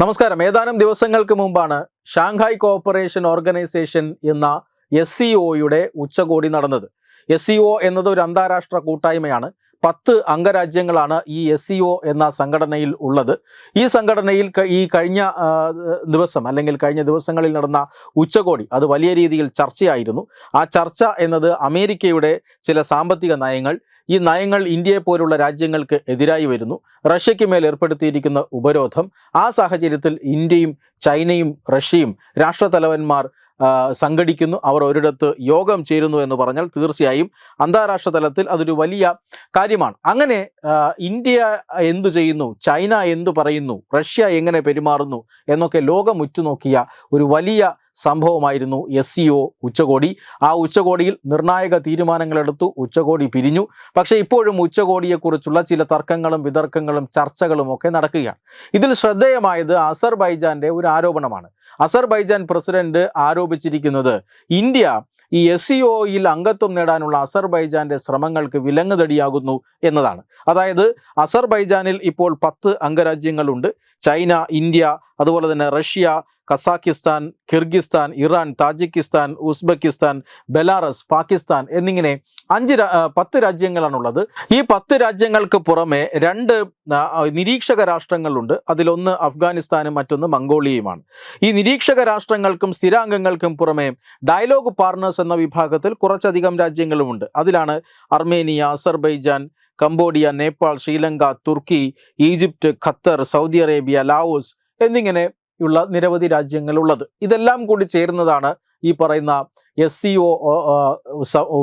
നമസ്കാരം. ഏതാനും ദിവസങ്ങൾക്ക് മുമ്പാണ് ഷാങ്ഹായ് കോഓപ്പറേഷൻ ഓർഗനൈസേഷൻ എന്ന എസ് സി ഒയുടെ ഉച്ചകോടി നടന്നത്. എസ് സി ഒ എന്നത് ഒരു അന്താരാഷ്ട്ര കൂട്ടായ്മയാണ്. പത്ത് അംഗരാജ്യങ്ങളാണ് ഈ എസ് സി ഒ എന്ന സംഘടനയിൽ ഉള്ളത്. ഈ സംഘടനയിൽ ഈ കഴിഞ്ഞ ദിവസം അല്ലെങ്കിൽ കഴിഞ്ഞ ദിവസങ്ങളിൽ നടന്ന ഉച്ചകോടി അത് വലിയ രീതിയിൽ ചർച്ചയായിരുന്നു. ആ ചർച്ച എന്നത് അമേരിക്കയുടെ ചില സാമ്പത്തിക നയങ്ങൾ ഈ നയങ്ങൾ ഇന്ത്യയെ പോലുള്ള രാജ്യങ്ങൾക്ക് എതിരായി വരുന്നു. റഷ്യയ്ക്ക് മേൽ ഏർപ്പെടുത്തിയിരിക്കുന്ന ഉപരോധം ആ സാഹചര്യത്തിൽ ഇന്ത്യയും ചൈനയും റഷ്യയും രാഷ്ട്രതലവന്മാർ സംഘടിക്കുന്നു. അവർ ഒരിടത്ത് യോഗം ചേരുന്നു എന്ന് പറഞ്ഞാൽ തീർച്ചയായും അന്താരാഷ്ട്ര തലത്തിൽ അതൊരു വലിയ കാര്യമാണ്. അങ്ങനെ ഇന്ത്യ എന്തു ചെയ്യുന്നു? ചൈന എന്തു പറയുന്നു? റഷ്യ എങ്ങനെ പെരുമാറുന്നു? എന്നൊക്കെ ലോകം ഉറ്റുനോക്കിയ ഒരു വലിയ സംഭവമായിരുന്നു എസ് സി ഒ ഉച്ചകോടി. ആ ഉച്ചകോടിയിൽ നിർണായക തീരുമാനങ്ങളെടുത്തു. ഉച്ചകോടി പിരിഞ്ഞു. പക്ഷേ ഇപ്പോഴും ഉച്ചകോടിയെക്കുറിച്ചുള്ള ചില തർക്കങ്ങളും വിതർക്കങ്ങളും ചർച്ചകളും ഒക്കെ നടക്കുകയാണ്. ഇതിൽ ശ്രദ്ധേയമായത് അസർബൈജാന്റെ ഒരു ആരോപണമാണ്. അസർബൈജാൻ പ്രസിഡന്റ് ആരോപിച്ചിരിക്കുന്നത് ഇന്ത്യ ഈ എസ് സി ഒയിൽ അംഗത്വം നേടാനുള്ള അസർബൈജാന്റെ ശ്രമങ്ങൾക്ക് വിലങ്ങുതടിയാകുന്നു എന്നതാണ്. അതായത് അസർബൈജാനിൽ ഇപ്പോൾ പത്ത് അംഗരാജ്യങ്ങളുണ്ട്. ചൈന ഇന്ത്യ അതുപോലെ തന്നെ Russia Kazakhstan Kyrgyzstan Iran Tajikistan Uzbekistan Belarus Pakistan എന്നിങ്ങനെ അഞ്ച് പത്ത് രാജ്യങ്ങളാണുള്ളത്. ഈ പത്ത് രാജ്യങ്ങൾക്ക് പുറമെ രണ്ട് നിരീക്ഷക രാഷ്ട്രങ്ങളുണ്ട്. അതിലൊന്ന് അഫ്ഗാനിസ്ഥാനും മറ്റൊന്ന് മംഗോളിയയുമാണ്. ഈ നിരീക്ഷക രാഷ്ട്രങ്ങൾക്കും സ്ഥിരാംഗങ്ങൾക്കും പുറമെ ഡയലോഗ് പാർട്ണേഴ്സ് എന്ന വിഭാഗത്തിൽ കുറച്ചധികം രാജ്യങ്ങളുമുണ്ട്. അതിലാണ് Armenia Azerbaijan Cambodia Nepal Sri തുർക്കി Egypt Qatar Saudi Arabia Laos എന്നിങ്ങനെ ഉള്ള നിരവധി രാജ്യങ്ങളുള്ളത്. ഇതെല്ലാം കൂടി ചേരുന്നതാണ് ഈ പറയുന്ന എസ് സി ഒ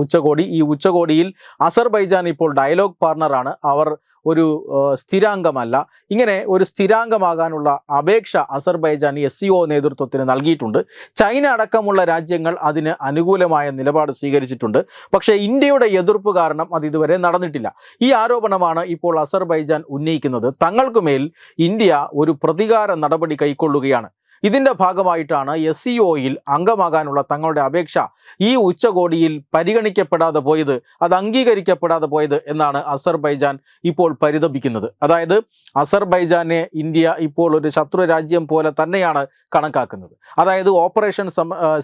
ഉച്ചകോടി. ഈ ഉച്ചകോടിയിൽ അസർബൈജാൻ ഇപ്പോൾ ഡയലോഗ് പാർട്ണറാണ് അവർ ഒരു സ്ഥിരാംഗമല്ല. ഇങ്ങനെ ഒരു സ്ഥിരാംഗമാകാനുള്ള അപേക്ഷ അസർബൈജാൻ എസ് സി ഒ നേതൃത്വത്തിന് നൽകിയിട്ടുണ്ട്. ചൈന അടക്കമുള്ള രാജ്യങ്ങൾ അതിന് അനുകൂലമായ നിലപാട് സ്വീകരിച്ചിട്ടുണ്ട്. പക്ഷേ ഇന്ത്യയുടെ എതിർപ്പ് കാരണം അത് ഇതുവരെ നടന്നിട്ടില്ല. ഈ ആരോപണമാണ് ഇപ്പോൾ അസർബൈജാൻ ഉന്നയിക്കുന്നത്. തങ്ങൾക്കുമേൽ ഇന്ത്യ ഒരു പ്രതികാര നടപടി കൈക്കൊള്ളുകയാണ്. ഇതിന്റെ ഭാഗമായിട്ടാണ് എസ് സി ഒയിൽ അംഗമാകാനുള്ള തങ്ങളുടെ അപേക്ഷ ഈ ഉച്ചകോടിയിൽ പരിഗണിക്കപ്പെടാതെ പോയത് അത് അംഗീകരിക്കപ്പെടാതെ പോയത് എന്നാണ് അസർബൈജാൻ ഇപ്പോൾ പരിതപിക്കുന്നത്. അതായത് അസർബൈജാനെ ഇന്ത്യ ഇപ്പോൾ ഒരു ശത്രു രാജ്യം പോലെ തന്നെയാണ് കണക്കാക്കുന്നത്. അതായത് ഓപ്പറേഷൻ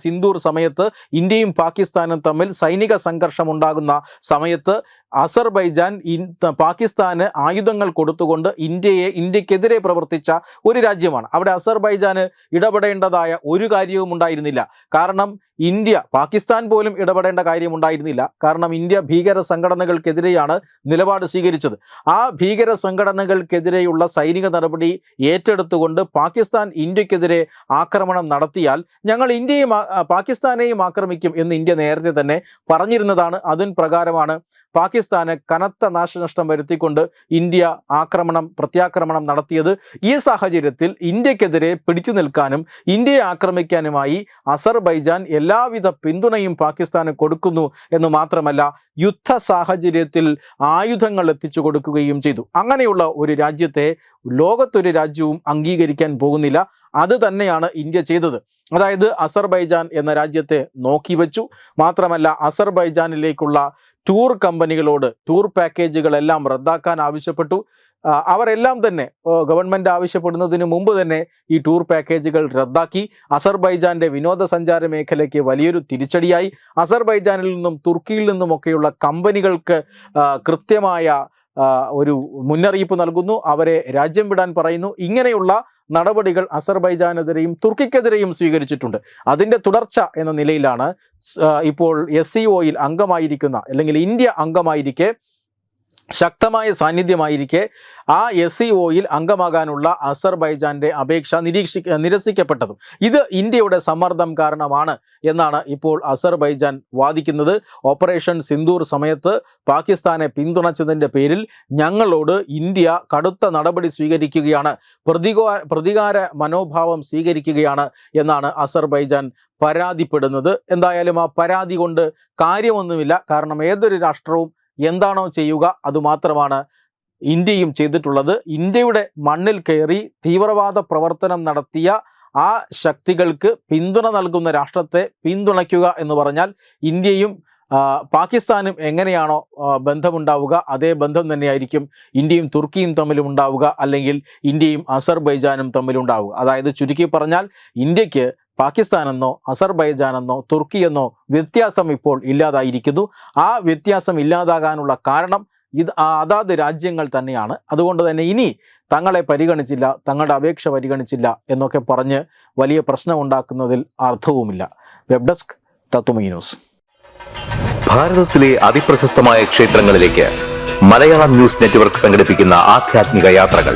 സിന്ദൂർ സമയത്ത് ഇന്ത്യയും പാകിസ്ഥാനും തമ്മിൽ സൈനിക സംഘർഷം ഉണ്ടാകുന്ന സമയത്ത് അസർബൈജാൻ പാകിസ്ഥാന് ആയുധങ്ങൾ കൊടുത്തുകൊണ്ട് ഇന്ത്യയെ ഇന്ത്യക്കെതിരെ പ്രവർത്തിച്ച ഒരു രാജ്യമാണ്. അവിടെ അസർബൈജാന് ഇടപെടേണ്ടതായ ഒരു കാര്യവും ഉണ്ടായിരുന്നില്ല. കാരണം ഇന്ത്യ പാകിസ്ഥാൻ പോലും ഇടപെടേണ്ട കാര്യമുണ്ടായിരുന്നില്ല. കാരണം ഇന്ത്യ ഭീകര സംഘടനകൾക്കെതിരെയാണ് നിലപാട് സ്വീകരിച്ചത്. ആ ഭീകര സംഘടനകൾക്കെതിരെയുള്ള സൈനിക നടപടി ഏറ്റെടുത്തുകൊണ്ട് പാകിസ്ഥാൻ ഇന്ത്യക്കെതിരെ ആക്രമണം നടത്തിയാൽ ഞങ്ങൾ ഇന്ത്യയും പാകിസ്ഥാനെയും ആക്രമിക്കും എന്ന് ഇന്ത്യ നേരത്തെ തന്നെ പറഞ്ഞിരുന്നതാണ്. അതിന് പ്രകാരമാണ് പാകിസ്ഥാന് കനത്ത നാശനഷ്ടം വരുത്തിക്കൊണ്ട് ഇന്ത്യ ആക്രമണം പ്രത്യാക്രമണം നടത്തിയത്. ഈ സാഹചര്യത്തിൽ ഇന്ത്യക്കെതിരെ പിടിച്ചു നിൽക്കാനും ഇന്ത്യയെ ആക്രമിക്കാനുമായി അസർബൈജാൻ എല്ലാവിധ പിന്തുണയും പാകിസ്ഥാന് കൊടുക്കുന്നു എന്ന് മാത്രമല്ല യുദ്ധ സാഹചര്യത്തിൽ ആയുധങ്ങൾ എത്തിച്ചു കൊടുക്കുകയും ചെയ്തു. അങ്ങനെയുള്ള ഒരു രാജ്യത്തെ ലോകത്തൊരു രാജ്യവും അംഗീകരിക്കാൻ പോകുന്നില്ല. അത് തന്നെയാണ് ഇന്ത്യ ചെയ്തത്. അതായത് അസർബൈജാൻ എന്ന രാജ്യത്തെ നോക്കി വെച്ചു. മാത്രമല്ല അസർബൈജാനിലേക്കുള്ള ടൂർ കമ്പനികളോട് ടൂർ പാക്കേജുകളെല്ലാം റദ്ദാക്കാൻ ആവശ്യപ്പെട്ടു. അവരെല്ലാം തന്നെ ഗവൺമെന്റ് ആവശ്യപ്പെടുന്നതിന് മുമ്പ് തന്നെ ഈ ടൂർ പാക്കേജുകൾ റദ്ദാക്കി. അസർബൈജാന്റെ വിനോദസഞ്ചാര മേഖലയ്ക്ക് വലിയൊരു തിരിച്ചടിയായി. അസർബൈജാനിൽ നിന്നും തുർക്കിയിൽ നിന്നുമൊക്കെയുള്ള കമ്പനികൾക്ക് കൃത്യമായ ഒരു മുന്നറിയിപ്പ് നൽകുന്നു. അവരെ രാജ്യം വിടാൻ പറയുന്നു. ഇങ്ങനെയുള്ള നടപടികൾ അസർബൈജാനെതിരെയും തുർക്കിക്കെതിരെയും സ്വീകരിച്ചിട്ടുണ്ട്. അതിന്റെ തുടർച്ച എന്ന നിലയിലാണ് ഇപ്പോൾ എസ് സി ഒയിൽ അംഗമായിരിക്കുന്ന അല്ലെങ്കിൽ ഇന്ത്യ അംഗമായിരിക്കെ ശക്തമായ സാന്നിധ്യമായിരിക്കെ ആ എസ് സി ഒയിൽ അംഗമാകാനുള്ള അസർബൈജാന്റെ അപേക്ഷ നിരീക്ഷി നിരസിക്കപ്പെട്ടതും. ഇത് ഇന്ത്യയുടെ സമ്മർദ്ദം കാരണമാണ് എന്നാണ് ഇപ്പോൾ അസർബൈജാൻ വാദിക്കുന്നത്. ഓപ്പറേഷൻ സിന്ദൂർ സമയത്ത് പാകിസ്ഥാനെ പിന്തുണച്ചതിന്റെ പേരിൽ ഞങ്ങളോട് ഇന്ത്യ കടുത്ത നടപടി സ്വീകരിക്കുകയാണ്. പ്രതികാര പ്രതികാര മനോഭാവം സ്വീകരിക്കുകയാണ് എന്നാണ് അസർബൈജാൻ പരാതിപ്പെടുന്നത്. എന്തായാലും ആ പരാതി കൊണ്ട് കാര്യമൊന്നുമില്ല. കാരണം ഏതൊരു രാഷ്ട്രവും എന്താണോ ചെയ്യുക അതുമാത്രമാണ് ഇന്ത്യയും ചെയ്തിട്ടുള്ളത്. ഇന്ത്യയുടെ മണ്ണിൽ കയറി തീവ്രവാദ പ്രവർത്തനം നടത്തിയ ആ ശക്തികൾക്ക് പിന്തുണ നൽകുന്ന രാഷ്ട്രത്തെ പിന്തുണയ്ക്കുക എന്ന് പറഞ്ഞാൽ ഇന്ത്യയും പാകിസ്ഥാനും എങ്ങനെയാണോ ബന്ധമുണ്ടാവുക അതേ ബന്ധം തന്നെയായിരിക്കും ഇന്ത്യയും തുർക്കിയും തമ്മിലും ഉണ്ടാവുക അല്ലെങ്കിൽ ഇന്ത്യയും അസർബൈജാനും തമ്മിലുണ്ടാവുക. അതായത് ചുരുക്കി പറഞ്ഞാൽ ഇന്ത്യയ്ക്ക് പാകിസ്ഥാനെന്നോ അസർബൈജാനെന്നോ തുർക്കിയെന്നോ വ്യത്യാസം ഇപ്പോൾ ഇല്ലാതായിരിക്കുന്നു. ആ വ്യത്യാസം ഇല്ലാതാകാനുള്ള കാരണം ഇത് അതാത് രാജ്യങ്ങൾ തന്നെയാണ്. അതുകൊണ്ട് തന്നെ ഇനി തങ്ങളെ പരിഗണിച്ചില്ല തങ്ങളുടെ അപേക്ഷ പരിഗണിച്ചില്ല എന്നൊക്കെ പറഞ്ഞ് വലിയ പ്രശ്നമുണ്ടാക്കുന്നതിൽ അർത്ഥവുമില്ല. വെബ് ഡെസ്ക് തത്തുമീന്യൂസ് ഭാരതത്തിലെ അതിപ്രശസ്തമായ ക്ഷേത്രങ്ങളിലേക്ക് മലയാളം ന്യൂസ് നെറ്റ്വർക്ക് സംഘടിപ്പിക്കുന്ന ആധ്യാത്മിക യാത്രകൾ.